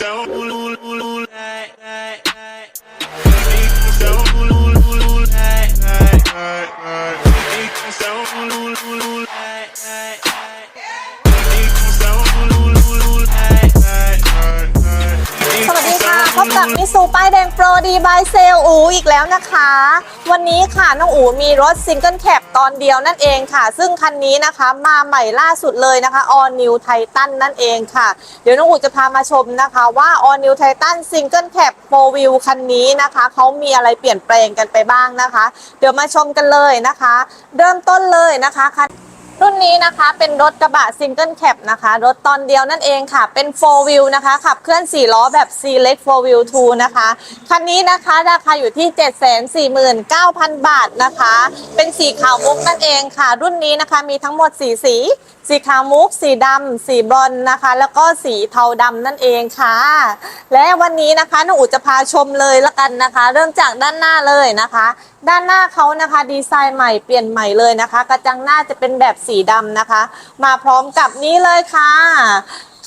ส สู่ป้ายแดงโปรดีบายเซลอูอีกแล้วนะคะ วันนี้ค่ะน้องอูมีรถซิงเกิลแคปตอนเดียวนั่นเองค่ะ ซึ่งคันนี้นะคะมาใหม่ล่าสุดเลยนะคะ All New Titan นั่นเองค่ะ เดี๋ยวน้องอูจะพามาชมนะคะว่า All New Titan Single Cab 4 Wheel คันนี้นะคะเขามีอะไรเปลี่ยนแปลงกันไปบ้างนะคะ เดี๋ยวมาชมกันเลยนะคะ เริ่มต้นเลยนะคะคัน รุ่นนี้นะคะเป็นรถกระบะซิงเกิลแคปนะคะ รถตอนเดียวนั่นเองค่ะ เป็น 4 wheel นะคะ ขับเคลื่อน 4 ล้อแบบ C Leg 4 wheel 2 นะคะ คันนี้นะคะราคาอยู่ที่ 749,000 บาทนะคะ เป็นสีขาวมุกนั่นเองค่ะ รุ่นนี้นะคะมีทั้งหมด 4 สี สีขาวมุก สีดำ สีบรอนนะคะ แล้วก็สีเทาดำนั่นเองค่ะ และวันนี้นะคะน้องอูจะพาชมเลยละกันนะคะ เริ่มจากด้านหน้าเลยนะคะ ด้านหน้าเขานะคะ ดีไซน์ใหม่เปลี่ยนใหม่เลยนะคะ กระจังหน้าจะเป็นแบบสีดำนะคะ มาพร้อมกับนี้เลยค่ะ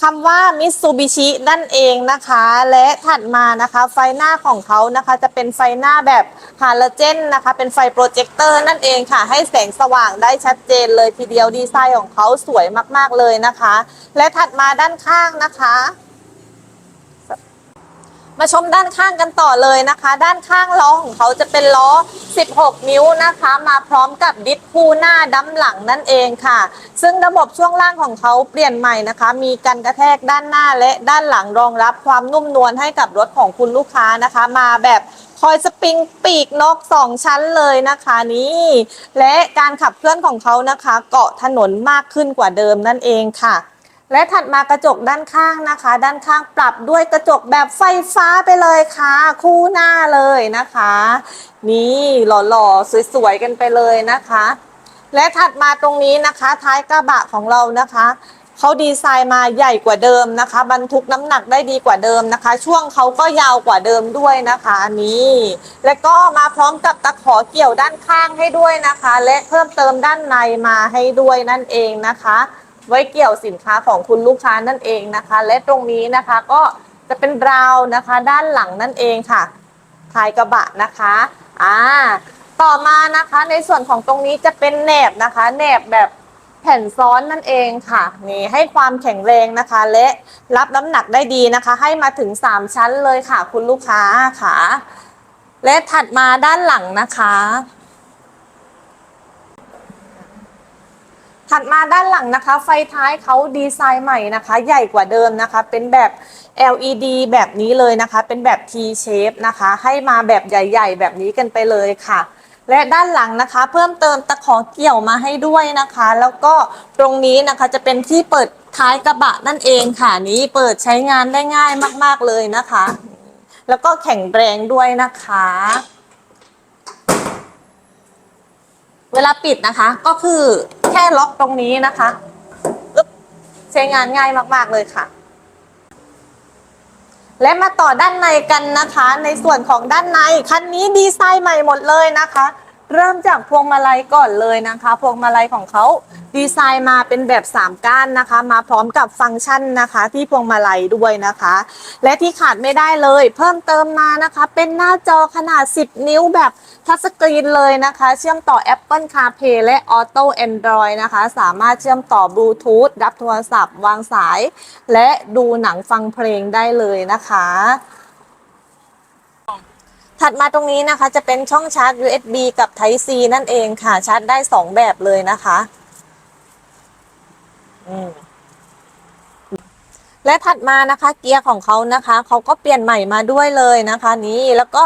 คำว่ามิ t ซูบิชินั่นเองนะคะ และถัดมานะคะ ไฟหน้าของเขานะคะ จะเป็นไฟหน้าแบบฮาโลเจนนะคะ เป็นไฟโปรเจคเตอร์นั่นเองค่ะ ให้แสงสว่างได้ชัดเจนเลยทีเดียวดีไซน์ของเขาสวยมากๆเลยนะคะ และถัดมาด้านข้างนะคะ มาชมด้านข้างกันต่อเลยนะคะ ด้านข้างล้อของเขาจะเป็นล้อ 16 นิ้วนะคะ มาพร้อมกับดิสคู่หน้าดั้มหลังนั่นเองค่ะ ซึ่งระบบช่วงล่างของเขาเปลี่ยนใหม่นะคะ มีกันกระแทกด้านหน้าและด้านหลังรองรับความนุ่มนวลให้กับรถของคุณลูกค้านะคะ มาแบบคอยสปริงปีกนก 2 ชั้นเลยนะคะนี่และการขับเคลื่อนของเขานะคะ เกาะถนนมากขึ้นกว่าเดิมนั่นเองค่ะ และถัดมากระจกด้านข้างนะคะ ด้านข้างปรับด้วยกระจกแบบไฟฟ้าไปเลยค่ะ คู่หน้าเลยนะคะ นี่หล่อๆสวยๆกันไปเลยนะคะ และถัดมาตรงนี้นะคะ ท้ายกระบะของเรานะคะเขาดีไซน์มาใหญ่กว่าเดิมนะคะ บรรทุกน้ำหนักได้ดีกว่าเดิมนะคะ ช่วงเขาก็ยาวกว่าเดิมด้วยนะคะนี่ และก็มาพร้อมกับตะขอเกี่ยวด้านข้างให้ด้วยนะคะ และเพิ่มเติมด้านในมาให้ด้วยนั่นเองนะคะ ไว้เกี่ยวสินค้าของคุณลูกค้านั่นเองนะคะ และตรงนี้นะคะก็จะเป็นราวนะคะด้านหลังนั่นเองค่ะท้ายกระบะนะคะอ่าต่อมานะคะในส่วนของตรงนี้จะเป็นแหนบนะคะ แหนบแบบแผ่นซ้อนนั่นเองค่ะนี่ให้ความแข็งแรงนะคะ และรับน้ำหนักได้ดีนะคะ ให้มาถึง 3 ชั้นเลยค่ะ คุณลูกค้าค่ะ และถัดมาด้านหลังนะคะ ถัดมาด้านหลังนะคะ ไฟท้ายเขาดีไซน์ใหม่นะคะ ใหญ่กว่าเดิมนะคะ เป็นแบบ LED แบบนี้เลยนะคะ เป็นแบบ T shape นะคะ ให้มาแบบใหญ่ ๆ แบบนี้กันไปเลยค่ะ และด้านหลังนะคะ เพิ่มเติมตะขอเกี่ยวมาให้ด้วยนะคะ แล้วก็ตรงนี้นะคะจะเป็นที่เปิดท้ายกระบะนั่นเองค่ะนี้เปิดใช้งานได้ง่ายมาก ๆเลยนะคะ แล้วก็แข็งแรงด้วยนะคะ เวลาปิดนะคะ ก็คือแค่ล็อกตรงนี้นะคะใช้งานง่ายมากๆเลยค่ะ และมาต่อด้านในกันนะคะ ในส่วนของด้านในคันนี้ดีไซน์ใหม่หมดเลยนะคะ เริ่มจากพวงมาลัยก่อนเลยนะคะ พวงมาลัยของเขาดีไซน์มาเป็นแบบ3ก้านนะคะ มาพร้อมกับฟังก์ชันนะคะ ที่พวงมาลัยด้วยนะคะ และที่ขาดไม่ได้เลย เพิ่มเติมมานะคะ เป็นหน้าจอขนาด 10 นิ้วแบบทัชสกรีนเลยนะคะ เชื่อมต่อ Apple CarPlay และ Auto Android นะคะ สามารถเชื่อมต่อบลูทูธรับโทรศัพท์ วางสาย และดูหนังฟังเพลงได้เลยนะคะ ถัดมาตรงนี้นะคะจะเป็นช่องชาร์จ USB กับ Type C นั่นเองค่ะ ชาร์จได้ 2 แบบเลยนะคะอืมและถัดมานะคะเกียร์ของเขานะคะเขาก็เปลี่ยนใหม่มาด้วยเลยนะคะ นี้แล้วก็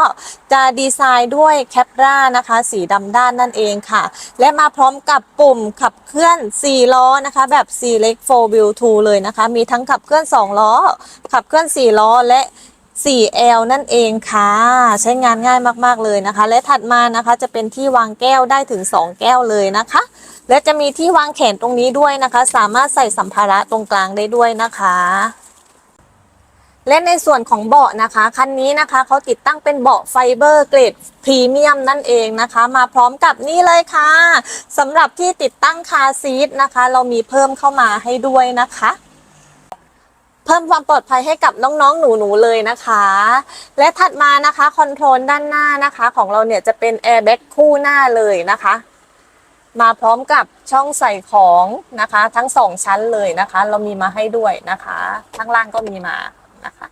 จะดีไซน์ด้วยแคปรานะคะ สีดำด้านนั่นเองค่ะ และมาพร้อมกับปุ่มขับเคลื่อน 4 ล้อนะคะ แบบ C Leg 4 Wheel 2เลยนะคะ มีทั้งขับเคลื่อน 2 ล้อ ขับเคลื่อน 4 ล้อและ 4L นั่นเองค่ะ ใช้งานง่ายมากๆเลยนะคะ และถัดมานะคะจะเป็นที่วางแก้วได้ถึง 2 แก้วเลยนะคะ และจะมีที่วางแขนตรงนี้ด้วยนะคะ สามารถใส่สัมภาระตรงกลางได้ด้วยนะคะและในส่วนของเบาะนะคะคันนี้นะคะเขาติดตั้งเป็นเบาะไฟเบอร์เกรดพรีเมียมนั่นเองนะคะ มาพร้อมกับนี่เลยค่ะสำหรับที่ติดตั้งคาซีทนะคะ เรามีเพิ่มเข้ามาให้ด้วยนะคะ เพิ่มความปลอดภัยให้กับน้องๆ หนูๆ เลยนะคะ และถัดมานะคะคอนโทรลด้านหน้านะคะ ของเราเนี่ยจะเป็นแอร์แบ็กคู่หน้าเลยนะคะ มาพร้อมกับช่องใส่ของนะคะ ทั้งสองชั้นเลยนะคะ เรามีมาให้ด้วยนะคะข้างล่างก็มีมานะคะ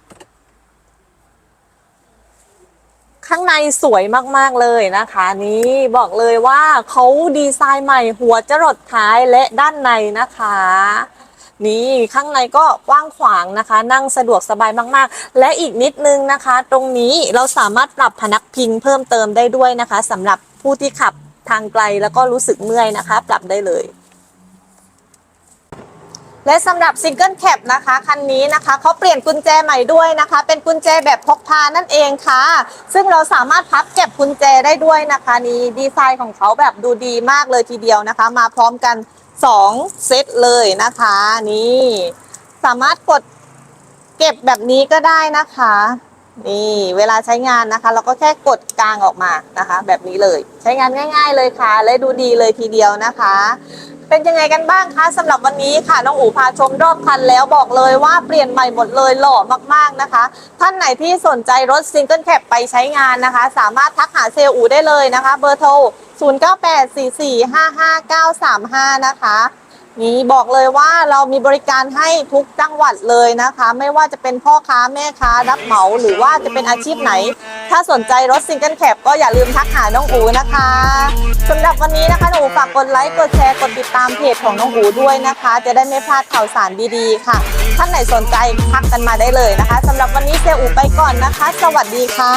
ข้างในสวยมากๆเลยนะคะ นี่บอกเลยว่าเขาดีไซน์ใหม่หัวจรดท้ายและด้านในนะคะ นี่ข้างในก็กว้างขวางนะคะ นั่งสะดวกสบายมากๆ และอีกนิดนึงนะคะ ตรงนี้เราสามารถปรับพนักพิงเพิ่มเติมได้ด้วยนะคะสำหรับผู้ที่ขับทางไกลแล้วก็รู้สึกเมื่อยนะคะ ปรับได้เลยและสำหรับซิงเกิลแคปนะคะคันนี้นะคะเขาเปลี่ยนกุญแจใหม่ด้วยนะคะ เป็นกุญแจแบบพกพานั่นเองค่ะ ซึ่งเราสามารถพับเก็บกุญแจได้ด้วยนะคะ นี่ดีไซน์ของเขาแบบดูดีมากเลยทีเดียวนะคะ มาพร้อมกัน 2 เซตเลยนะคะนี่สามารถกดเก็บแบบนี้ก็ได้นะคะ นี่เวลาใช้งานนะคะ เราก็แค่กดกลางออกมานะคะ แบบนี้เลย ใช้งานง่าย ๆ เลยค่ะ และดูดีเลยทีเดียวนะคะ เป็นยังไงกันบ้างคะสำหรับวันนี้ค่ะน้องอู๋พาชมรอบคันแล้วบอกเลยว่าเปลี่ยนใหม่หมดเลยหล่อมากๆนะคะ ท่านไหนที่สนใจรถซิงเกิลแคปไปใช้งานนะคะ สามารถทักหาเซลล์อู๋ได้เลยนะคะ เบอร์โทร 0984455935 นะคะ นี่บอกเลยว่าเรามีบริการให้ทุกจังหวัดเลยนะคะ ไม่ว่าจะเป็นพ่อค้าแม่ค้ารับเหมาหรือว่าจะเป็นอาชีพไหน ถ้าสนใจรถซิงเกิลแคปก็อย่าลืมทักหาน้องอูนะคะสำหรับวันนี้นะคะน้องอูฝากกดไลค์กดแชร์กดติดตามเพจของน้องอูด้วยนะคะ จะได้ไม่พลาดข่าวสารดีๆค่ะ ท่านไหนสนใจทักกันมาได้เลยนะคะสำหรับวันนี้เซลอูไปก่อนนะคะ สวัสดีค่ะ